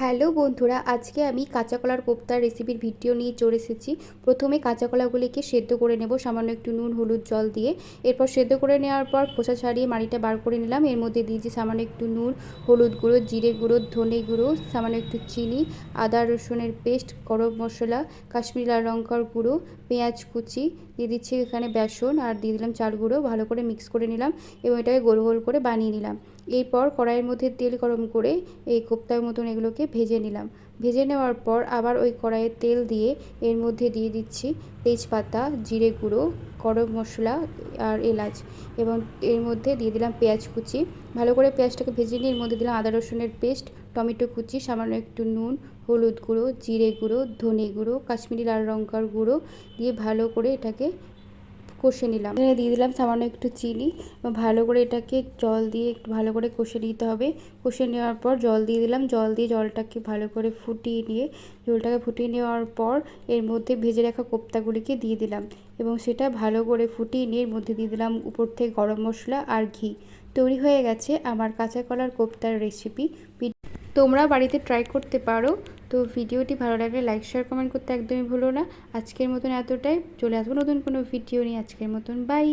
Hello বন্ধুরা, আজকে আমি কাঁচা কলার কোপ্তার রেসিপির ভিডিও নিয়ে চলে এসেছি। প্রথমে কাঁচা কলাগুলিকে সেদ্ধ করে নেব, সামান্য একটু নুন, হলুদ, জল দিয়ে। এরপর সেদ্ধ করে নেওয়ার পর খোসা ছাড়িয়ে মাড়িটা বার করে নিলাম। এর মধ্যে দিয়েছি সামান্য একটু নুন, হলুদ গুঁড়ো, জিরে গুঁড়ো, ধনে গুঁড়ো, সামান্য একটু চিনি, আদা, রসুনের পেস্ট, গরম মশলা, কাশ্মীরি লাল লঙ্কার গুঁড়ো, পেঁয়াজ কুচি, দিয়ে দিচ্ছি এখানে বেসন, আর দিয়ে দিলাম চাল গুঁড়ো। ভালো করে মিক্স করে নিলাম এবং এটাকে গোল গোল করে বানিয়ে নিলাম। এরপর কড়াইয়ের মধ্যে তেল গরম করে এই কোপ্তার মতন এগুলোকে ভেজে নিলাম। ভেজে নেওয়ার পর আবার ওই কড়াইয়ে তেল দিয়ে এর মধ্যে দিয়ে দিচ্ছি তেজপাতা, জিরে গুঁড়ো, গরম মশলা আর এলাচ এবং এর মধ্যে দিয়ে দিলাম পেঁয়াজ কুচি। ভালো করে পেঁয়াজটাকে ভেজে নিয়ে এর মধ্যে দিলাম আদা, রসুনের পেস্ট, টমেটো কুচি, সামান্য একটু নুন, হলুদ গুঁড়ো, জিরে গুঁড়ো, ধনে গুঁড়ো, কাশ্মীরি লাল লঙ্কার গুঁড়ো দিয়ে ভালো করে এটাকে কষে নিলাম। এখানে দিয়ে দিলাম সামান্য একটু চিনি। ভালো করে এটাকে জল দিয়ে একটু ভালো করে কষে নিতে হবে। কষে নেওয়ার পর জল দিয়ে দিলাম। জল দিয়ে জলটাকে ভালো করে ফুটিয়ে নিয়ে জলটাকে ফুটিয়ে নেওয়ার পর এর মধ্যে ভেজে রাখা কোপ্তাগুলিকে দিয়ে দিলাম। এবং সেটা ভালো করে ফুটিয়ে নিয়ে এর মধ্যে দিয়ে দিলাম উপর থেকে গরম মশলা আর ঘি। তৈরি হয়ে গেছে আমার কাঁচা কলার কোপ্তার রেসিপি তোমরা বাড়িতে ট্রাই করতে পারো। তো ভিডিওটি ভালো লাগলে লাইক শেয়ার কমেন্ট করতে একদমই ভুলো না। আজকের মতন এতটাই। চলে আসব নতুন কোনো ভিডিও নিয়ে। আজকের মতন বাই